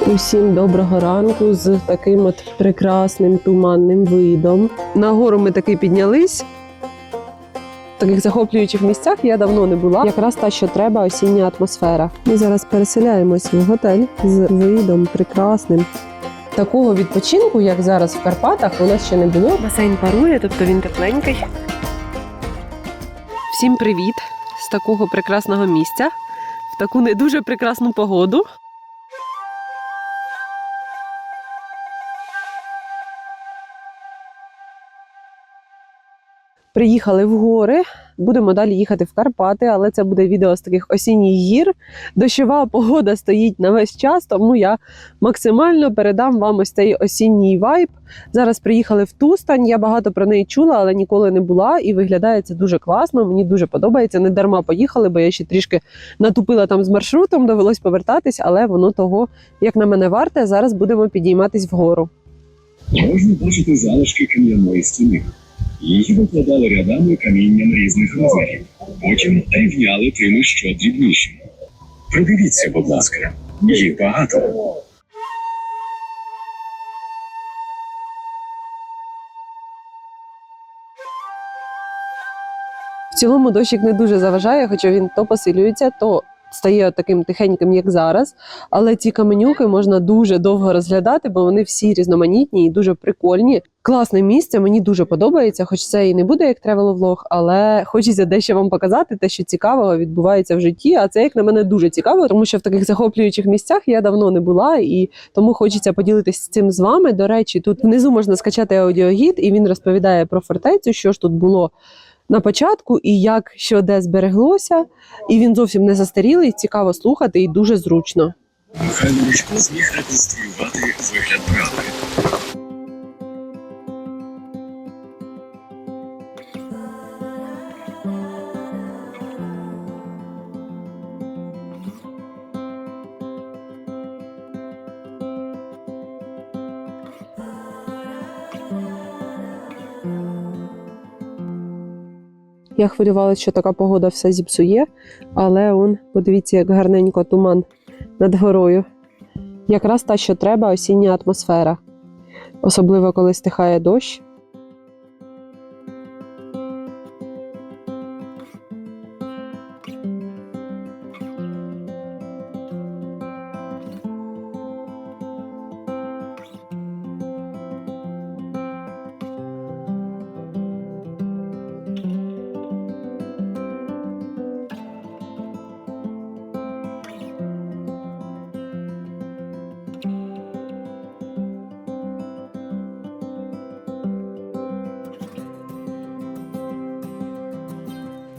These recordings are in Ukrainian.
Усім доброго ранку з таким от прекрасним туманним видом. Нагору ми таки піднялись. В таких захоплюючих місцях я давно не була. Якраз та, що треба, осіння атмосфера. Ми зараз переселяємось в готель з видом прекрасним. Такого відпочинку, як зараз в Карпатах, у нас ще не було. Басейн парує, тобто він тепленький. Всім привіт з такого прекрасного місця в таку не дуже прекрасну погоду. Приїхали в гори. Будемо далі їхати в Карпати, але це буде відео з таких осінніх гір. Дощова погода стоїть на весь час, тому я максимально передам вам ось цей осінній вайб. Зараз приїхали в Тустань. Я багато про неї чула, але ніколи не була. І виглядає це дуже класно. Мені дуже подобається. Не дарма поїхали, бо я ще трішки натупила там з маршрутом, довелось повертатись, але воно того, як на мене варте. Зараз будемо підійматись вгору. Можна бачити залишки кам'яної стіни. Її викладали рядами камінням різних розмірів. Потім рівняли тими, що дрібніші. Придивіться, будь ласка, їх багато. В цілому дощик не дуже заважає, хоча він то посилюється, то стає таким тихеньким, як зараз. Але ці каменюки можна дуже довго розглядати, бо вони всі різноманітні і дуже прикольні. Класне місце, мені дуже подобається, хоч це і не буде як тревел-влог, але хочеться дещо вам показати, те, що цікавого відбувається в житті. А це, як на мене, дуже цікаво, тому що в таких захоплюючих місцях я давно не була, і тому хочеться поділитися цим з вами. До речі, тут внизу можна скачати аудіогід, і він розповідає про фортецю, що ж тут було на початку і як що де збереглося. І він зовсім не застарілий, цікаво слухати і дуже зручно. Михайло Ручко зміг реконструювати вигляд брами. Я хвилювалася, що така погода все зіпсує, але он, подивіться, як гарненько туман над горою. Якраз та, що треба, осіння атмосфера. Особливо, коли стихає дощ.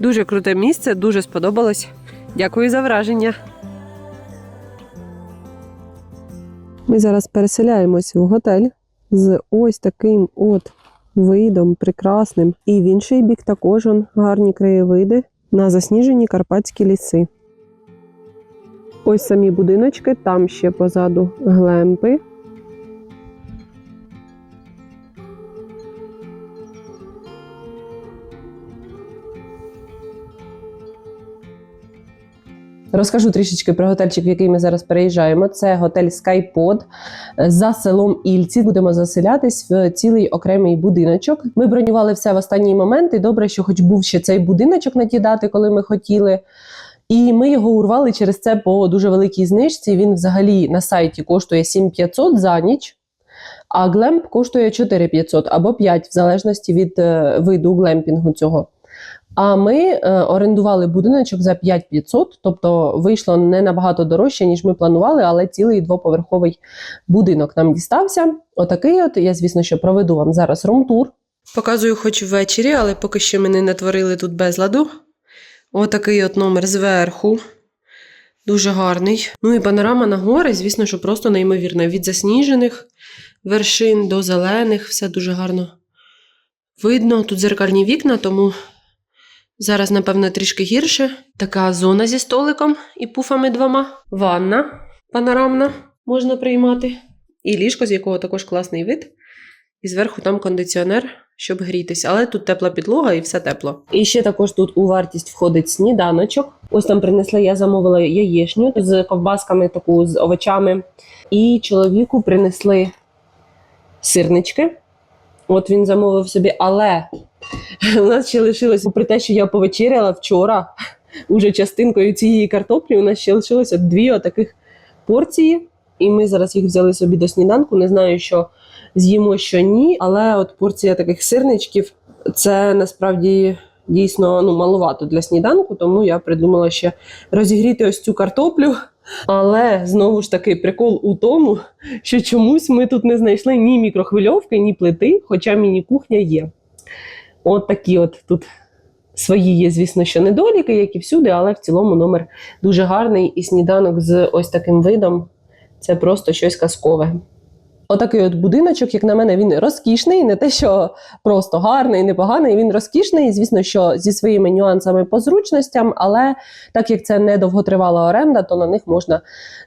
Дуже круте місце, дуже сподобалось. Дякую за враження. Ми зараз переселяємось в готель з ось таким от видом прекрасним. І в інший бік також он гарні краєвиди на засніжені карпатські ліси. Ось самі будиночки, там ще позаду глемпи. Розкажу трішечки про готельчик, в який ми зараз переїжджаємо. Це готель SkyPod за селом Ільці. Будемо заселятись в цілий окремий будиночок. Ми бронювали все в останній момент. І добре, що хоч був ще цей будиночок на ті дати, коли ми хотіли. І ми його урвали через це по дуже великій знижці. Він взагалі на сайті коштує 7500 за ніч. А глемп коштує 4500 або 5, в залежності від е, виду глемпінгу цього. А ми е, орендували будиночок за 5500, тобто вийшло не набагато дорожче, ніж ми планували, але цілий двоповерховий будинок нам дістався. Отакий от. Я, звісно, що проведу вам зараз румтур. Показую хоч ввечері, але поки що ми не натворили тут безладу. Отакий от номер зверху. Дуже гарний. Ну і панорама на гори, звісно, що просто неймовірна. Від засніжених вершин до зелених, все дуже гарно видно. Тут зеркальні вікна, тому зараз, напевно, трішки гірше. Така зона зі столиком і пуфами двома. Ванна панорамна можна приймати. І ліжко, з якого також класний вид. і зверху там кондиціонер, щоб грітись. Але тут тепла підлога і все тепло. І ще також тут у вартість входить сніданочок. Ось там принесли, я замовила яєчню з ковбасками, таку з овочами. І чоловіку принесли сирнички. От він замовив собі, але у нас ще лишилось, попри те, що я повечеряла вчора уже частинкою цієї картоплі, у нас ще лишилося дві отаких порції. І ми зараз їх взяли собі до сніданку. Не знаю, що з'їмо, що ні. Але от порція таких сирничків це насправді дійсно ну, маловато для сніданку, тому я придумала ще розігріти ось цю картоплю. Але знову ж таки прикол у тому, що чомусь ми тут не знайшли ні мікрохвильовки, ні плити, хоча міні-кухня є. От такі от тут свої є, звісно, що недоліки, як і всюди, але в цілому номер дуже гарний. І сніданок з ось таким видом це просто щось казкове. Отакий от будиночок, як на мене, він розкішний, не те, що просто гарний, непоганий. Він розкішний, звісно, що зі своїми нюансами по зручностям, але так як це не довготривала оренда, то на них можна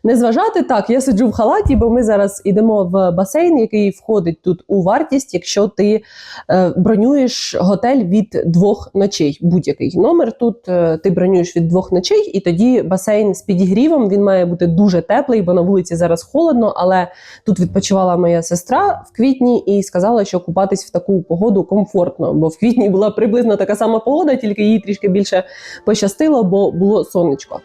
не зважати. Так, я сиджу в халаті, бо ми зараз йдемо в басейн, який входить тут у вартість, якщо ти е, бронюєш готель від двох ночей. Будь-який номер тут е, ти бронюєш від двох ночей, і тоді басейн з підігрівом він має бути дуже теплий, бо на вулиці зараз холодно, але тут відпочивала моя сестра в квітні і сказала, що купатись в таку погоду комфортно, бо в квітні була приблизно така сама погода, тільки їй трішки більше пощастило, бо було сонечко.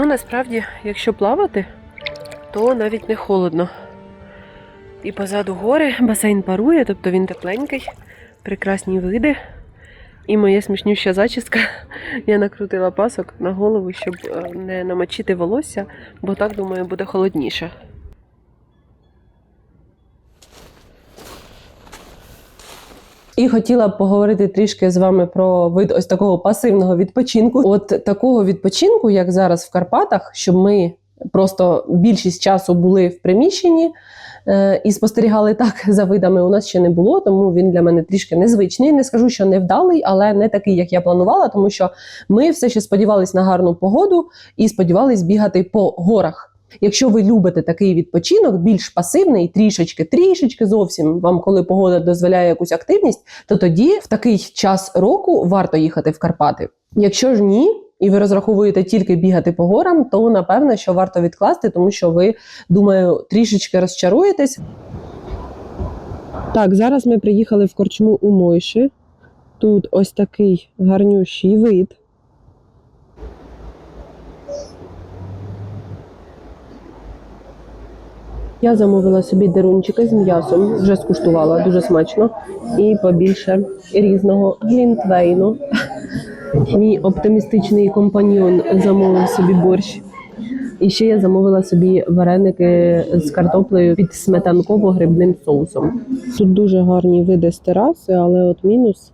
Ну, насправді, якщо плавати, то навіть не холодно. І позаду гори басейн парує, тобто він тепленький, прекрасні види. І моя смішнюща зачіска. Я накрутила пасок на голову, щоб е, не намочити волосся, бо так, думаю, буде холодніше. І хотіла б поговорити трішки з вами про вид ось такого пасивного відпочинку. От такого відпочинку, як зараз в Карпатах, щоб ми просто більшість часу були в приміщенні е, і спостерігали так за видами, у нас ще не було, тому він для мене трішки незвичний. Не скажу, що невдалий, але не такий, як я планувала, тому що ми все ще сподівались на гарну погоду і сподівались бігати по горах. Якщо ви любите такий відпочинок, більш пасивний, трішечки, трішечки зовсім вам, коли погода дозволяє якусь активність, то тоді в такий час року варто їхати в Карпати. Якщо ж ні, і ви розраховуєте тільки бігати по горам, то напевно, що варто відкласти, тому що ви, думаю, трішечки розчаруєтесь. Так, зараз ми приїхали в корчму у Мойши. Тут ось такий гарнющий вид. Я замовила собі дерунчики з м'ясом, вже скуштувала дуже смачно. І побільше різного глінтвейну. Мій оптимістичний компаньйон замовив собі борщ. І ще я замовила собі вареники з картоплею під сметанково-грибним соусом. Тут дуже гарні види з тераси, але от мінус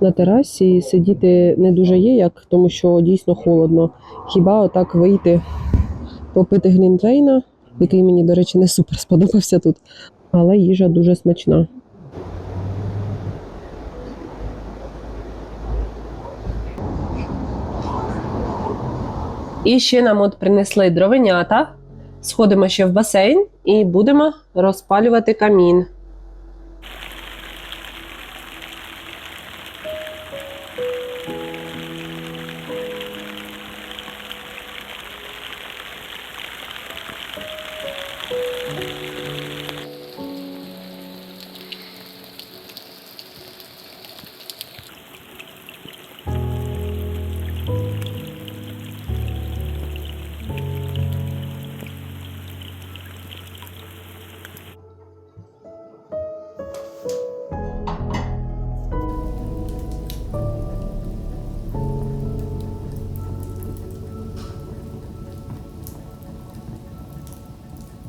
на терасі сидіти не дуже є, як тому що дійсно холодно. Хіба отак вийти попити глінтвейна, який мені, до речі, не супер сподобався тут, але їжа дуже смачна. І ще нам от принесли дровенята. Сходимо ще в басейн і будемо розпалювати камін.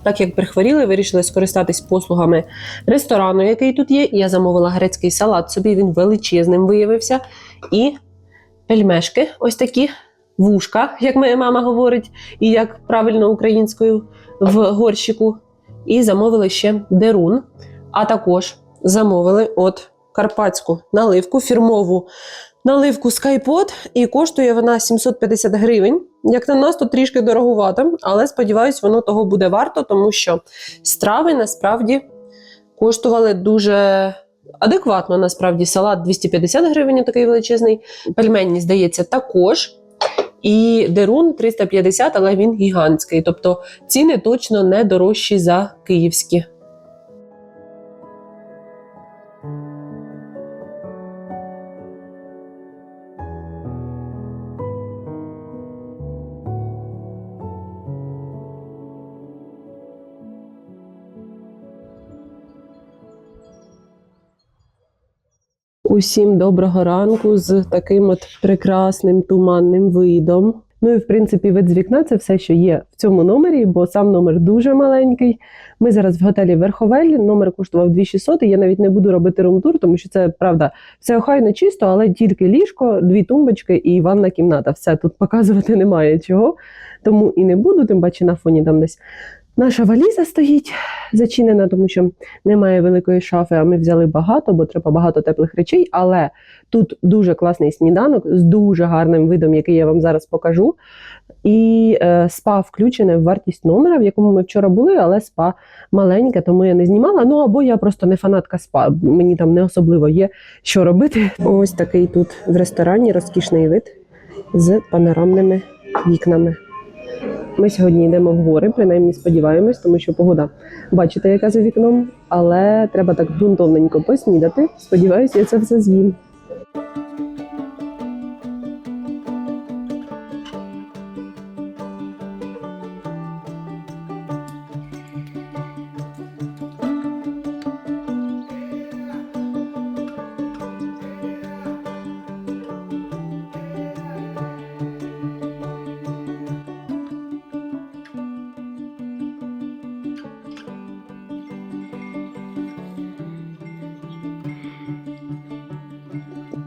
Так як прихворіли, вирішили скористатись послугами ресторану, який тут є. Я замовила грецький салат. Собі він величезним виявився. І пельмешки, ось такі вушка, як моя мама говорить, і як правильно українською в горщику. І замовили ще дерун. А також замовили от карпатську наливку, фірмову наливку Skypod, і коштує вона 750 гривень. Як на нас, то трішки дороговато, але сподіваюсь, воно того буде варто, тому що страви насправді коштували дуже адекватно. Насправді, салат 250 гривень, такий величезний. Пельмені, здається, також. І дерун 350, але він гігантський. Тобто ціни точно не дорожчі за київські. Усім доброго ранку з таким от прекрасним туманним видом. Ну і в принципі, вид з вікна це все, що є в цьому номері, бо сам номер дуже маленький. Ми зараз в готелі Верховель. Номер коштував 2600, і я навіть не буду робити румтур, тому що це правда все охайно чисто, але тільки ліжко, дві тумбочки і ванна кімната. Все тут показувати немає чого. Тому і не буду, тим паче на фоні там десь наша валіза стоїть зачинена, тому що немає великої шафи, а ми взяли багато, бо треба багато теплих речей. Але тут дуже класний сніданок з дуже гарним видом, який я вам зараз покажу. І е, спа включене в вартість номера, в якому ми вчора були, але спа маленьке, тому я не знімала. Ну або я просто не фанатка спа. Мені там не особливо є що робити. Ось такий тут в ресторані розкішний вид з панорамними вікнами. Ми сьогодні йдемо в гори, принаймні сподіваємось, тому що погода бачите, яка за вікном, але треба так ґрунтовненько поснідати. Сподіваюся, я це все з'їм.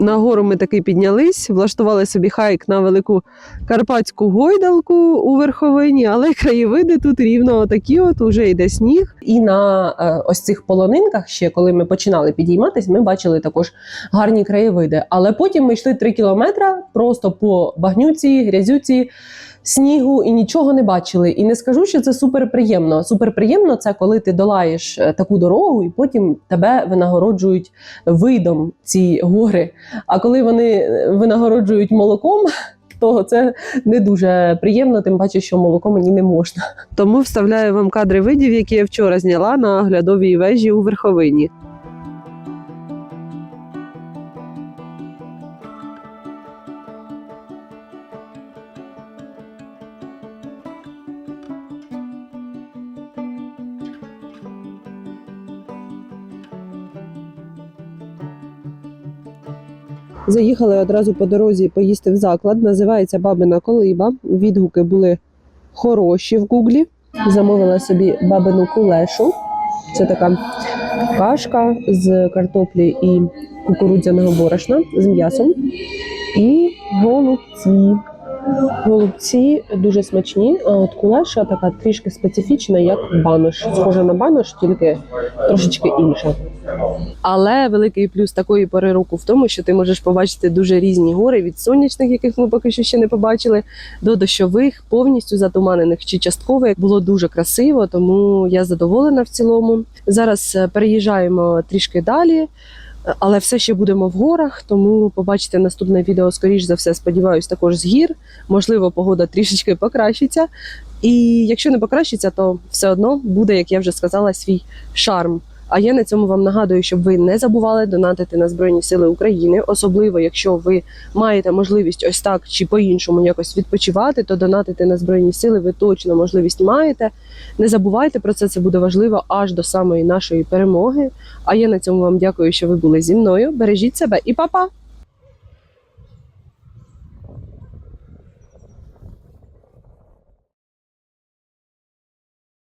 На гору ми таки піднялись, влаштували собі хайк на велику карпатську гойдалку у верховині, але краєвиди тут рівно такі, от уже йде сніг. І на е, ось цих полонинках, ще коли ми починали підійматись, ми бачили також гарні краєвиди. Але потім ми йшли три кілометри просто по багнюці, грязюці. Снігу і нічого не бачили. І не скажу, що це супер приємно. Супер приємно це коли ти долаєш е, таку дорогу, і потім тебе винагороджують видом ці гори. А коли вони е, винагороджують молоком, то це не дуже приємно, тим паче, що молоко мені не можна. Тому вставляю вам кадри видів, які я вчора зняла на оглядовій вежі у верховині. Заїхали одразу по дорозі поїсти в заклад. Називається Бабина Колиба. Відгуки були хороші в гуглі. Замовила собі бабину кулешу. Це така кашка з картоплі і кукурудзяного борошна з м'ясом. І голубці. Голубці дуже смачні, а от кулеша така трішки специфічна, як банош. Схожа на банош, тільки трошечки інша. Але великий плюс такої пори року в тому, що ти можеш побачити дуже різні гори від сонячних, яких ми поки що ще не побачили, до дощових, повністю затуманених чи часткових. Було дуже красиво, тому я задоволена в цілому. Зараз е, переїжджаємо трішки далі. е, Але все ще будемо в горах, тому побачите наступне відео, скоріш за все, сподіваюсь, також з гір. Можливо, погода трішечки покращиться. І якщо не покращиться, то все одно буде, як я вже сказала, свій шарм. А я на цьому вам нагадую, щоб ви не забували донатити на Збройні Сили України, особливо якщо ви маєте можливість ось так чи по-іншому якось відпочивати, то донатити на Збройні Сили ви точно можливість маєте. Не забувайте про це, це буде важливо аж до самої нашої перемоги. А я на цьому вам дякую, що ви були зі мною. Бережіть себе і па-па!